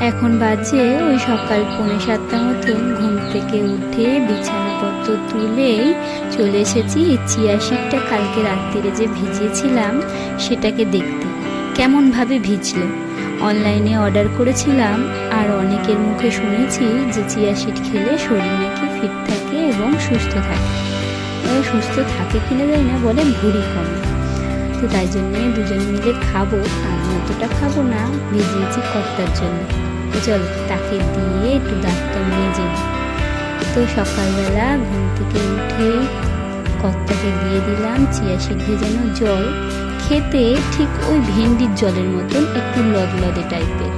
এখন বাজে ওই সকাল পৌনে সাতটা মতন। ঘুম থেকে উঠে বিছানাপত্র তুলেই চলে এসেছি এই চিয়া সিটটা কালকে রাত্রিরে যে ভিজিয়েছিলাম, সেটাকে দেখতে। কেমনভাবে ভিজলো? অনলাইনে অর্ডার করেছিলাম, আর অনেকের মুখে শুনেছি যে চিয়া সিট খেলে শরীর নাকি ফিট থাকে এবং সুস্থ থাকে। সুস্থ থাকে কিনা যায় না, বলে ভুঁড়ি কমে। তো তাই জন্যে দুজন মিলে খাব, আর অতটা খাব না, ভিজিয়েছি কর্তার জন্য। চলো, তাকে দিয়ে একটু দাঁতটা মেজে। তো সকালবেলা ঘুম থেকে উঠে কর্তাকে দিয়ে দিলাম চিয়া সিট যেন জল। খেতে ঠিক ওই ভেন্ডির জলের মতন, একটু লদলদে টাইপের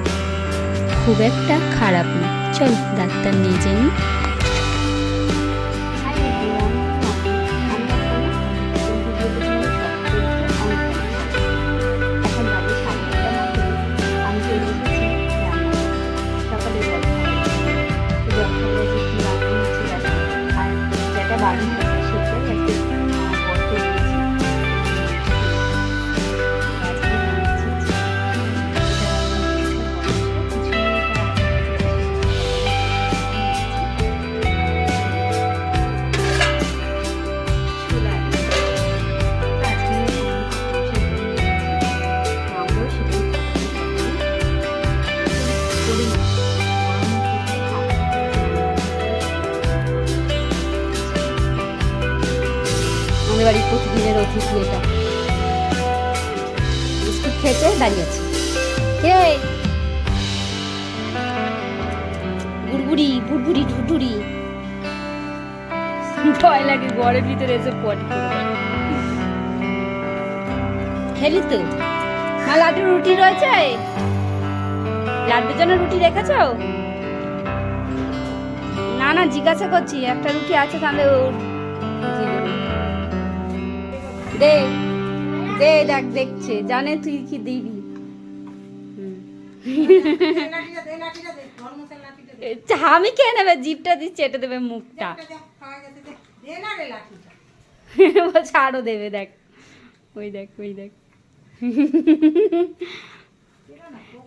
খুব একটা খারাপ না। চল, ডাক্তার মেজে নিই আমাদের বাড়ির প্রতিদিনের অতিথি এটা। বিস্কুট খেতে দাঁড়িয়ে আছে কে বুড়বুড়ি বুড়বুড়ি ঢুটুরি ভয় লাগে ঘরের ভিতরে এসে পটি খেলি তো। মা লাড্ডু রুটি রয়েছে? লাড্ডুর জন্য রুটি রেখেছ? না না জিজ্ঞাসা করছি একটা রুটি আছে তাহলে ও দিয়ে দেবো। দে দে দেখ দেখছে। জানে তুই কি দিবি। আমি কে নেবে জিপটা দিচ্ছে এটা দেবে মুখটা। বলছে আরও দেবে দেখ। ওই দেখ ওই দেখ।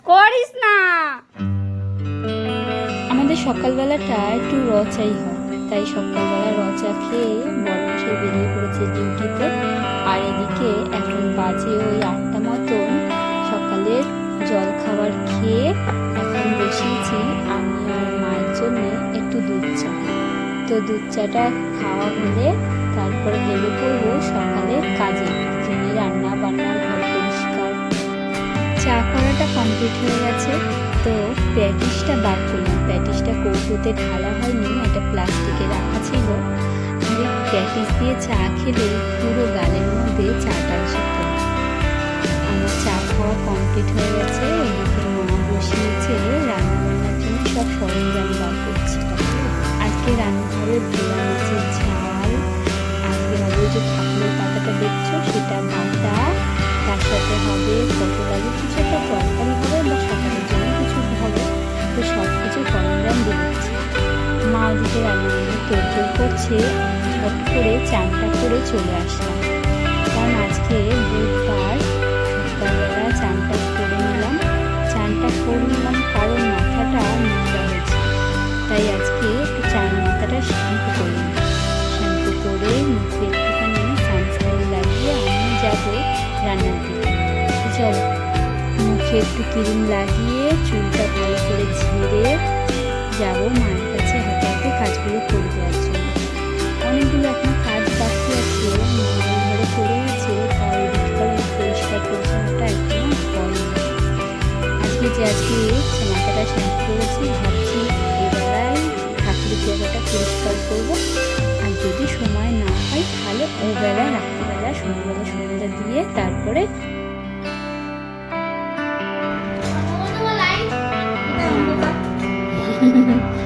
করিস না। আমাদের সকালবেলাটা একটু রচাই হয়। তাই সকালবেলা রচা খেয়ে বড় বেরিয়ে পড়েছে ডিউটিতে। আর এদিকে এখন বাজে ওই আটটা মতন। সকালের জল খাবার খেয়ে এখন বসিয়েছি আমি আর মায়ের জন্য একটু দুধ চা। তো দুধ চাটা খাওয়া হলে তারপরে লেগে পড়ব সকালের কাজে জন্য রান্না বান্না ঘর পরিষ্কার। চা করাটা কমপ্লিট হয়ে গেছে, তো প্যাটিসটা বার করলাম প্যাটিসটা কৌটোতে ঢালা হয়নি একটা প্লাস্টিকে রাখা ছিল। এই প্যাটিস দিয়ে চা খেলে পুরো গালের মধ্যে চাটা এসে পড়ে। আমার চা খাওয়া কমপ্লিট হয়ে গেছে, এদিকে মা বসিয়েছে রান্নাবান্নার জন্য সব সরঞ্জাম বার করছে। আজকে রান্নাঘরে ভোলা মাছের ঝাল, আজকে হবে যে ঠাকুরের পাতাটা ওদিকে রান্নাবান্না তোড়জোড় করছে ঝট করে চানটা করে চলে আসলাম। কারণ আজকে বুধবার সকালবেলা চানটা করে নিলাম। চানটা করে নিলাম কারণ মাথাটা নোংরা হয়েছে। তাই আজকে একটু চান মাথাটা শ্যাম্পু করে নিই শ্যাম্পু করে মুখে একটুখানি সানস্ক্রিন লাগিয়ে আমি যাব রান্নার দিকে। চলো, মুখে একটু ক্রিম লাগিয়ে চুলটা ভালো করে ঝেড়ে যাব মায়ের কাছে হাতে হাতে কাজগুলো করে দেওয়ার জন্য অনেকগুলো এখন কাজ বাকি আছে ঘরে পড়ে আছে তাই এদিককার পরিষ্কার পরিচ্ছন্নতা একদম হয়নি আজকে যে আজকে মাথাটা শ্যাম্পু করেছি ভাবছি এবেলায় ঠাকুরের জায়গাটা পরিষ্কার করব। আর যদি সময় না হয় তাহলে ও বেলা রাত্রিবেলা সন্ধ্যাবেলা সন্ধ্যা দিয়ে তারপরে কি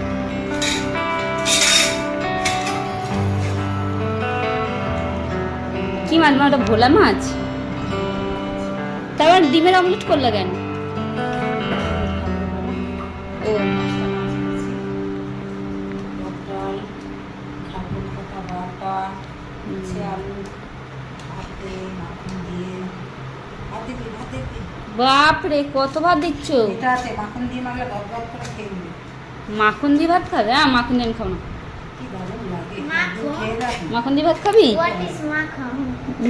মাছ মা ওটা ভোলা মাছ? তারপর ডিমের অমলেট করলে কেন? ও। কি বাপরে কত ভাত দিচ্ছ? মাখন দিয়ে ভাত খাবে? হ্যাঁ মাখন দিয়ে আমি খাব না। মাখন? দিয়ে ভাত খাবি?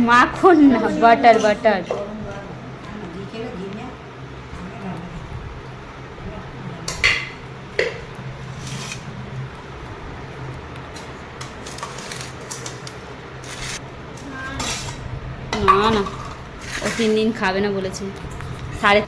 মাখন না, বাটার বাটার। না না ও তিন দিন খাবে না বলেছে সাড়ে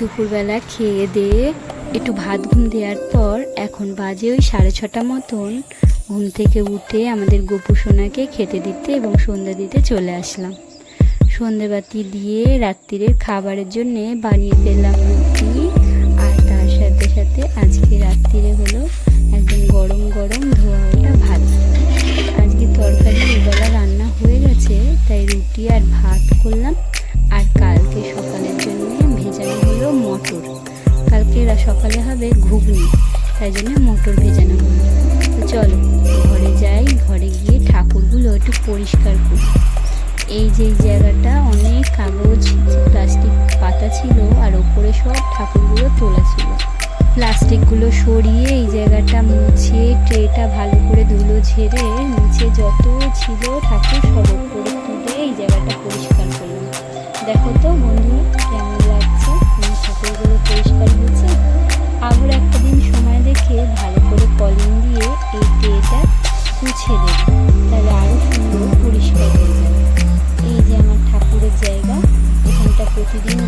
দুপুরবেলা খেয়ে দিয়ে একটু ভাত ঘুম দেওয়ার পর এখন বাজে ওই সাড়ে ছটা মতন। ঘুম থেকে উঠে আমাদের গোপু সোনাকে খেতে দিতে এবং সন্ধ্যা দিতে চলে আসলাম। সন্ধেবাতি দিয়ে রাত্রিরের খাবারের জন্যে বানিয়ে ফেললাম। কালকে সকালে হবে ঘুগনি। তাই জন্য মোটর ভেজানো হলো তো চলো, ঘরে যাই, ঘরে গিয়ে ঠাকুরগুলো একটু পরিষ্কার করি। এই যে জায়গাটা, অনেক কাগজ, প্লাস্টিক পাতা ছিল আর ওপরে সব ঠাকুরগুলো তোলা ছিল। প্লাস্টিকগুলো সরিয়ে এই জায়গাটা মুছে, ট্রেটা ভালো করে ধুলো ঝেড়ে নিচে যত ছিল ঠাকুর সব করে তুলে এই জায়গাটা পরিষ্কার করলাম। দেখো তো লাগছে ঠাকুরগুলো পরিষ্কার হয়েছে। আবার একটা দিন সময় দেখে ভালো করে কলিং দিয়ে এই ট্রেটা মুছে দেব তাহলে আরও সুন্দর পরিষ্কার হয়ে যাবে। এই যে আমার ঠাকুরের জায়গা, এখানটা প্রতিদিন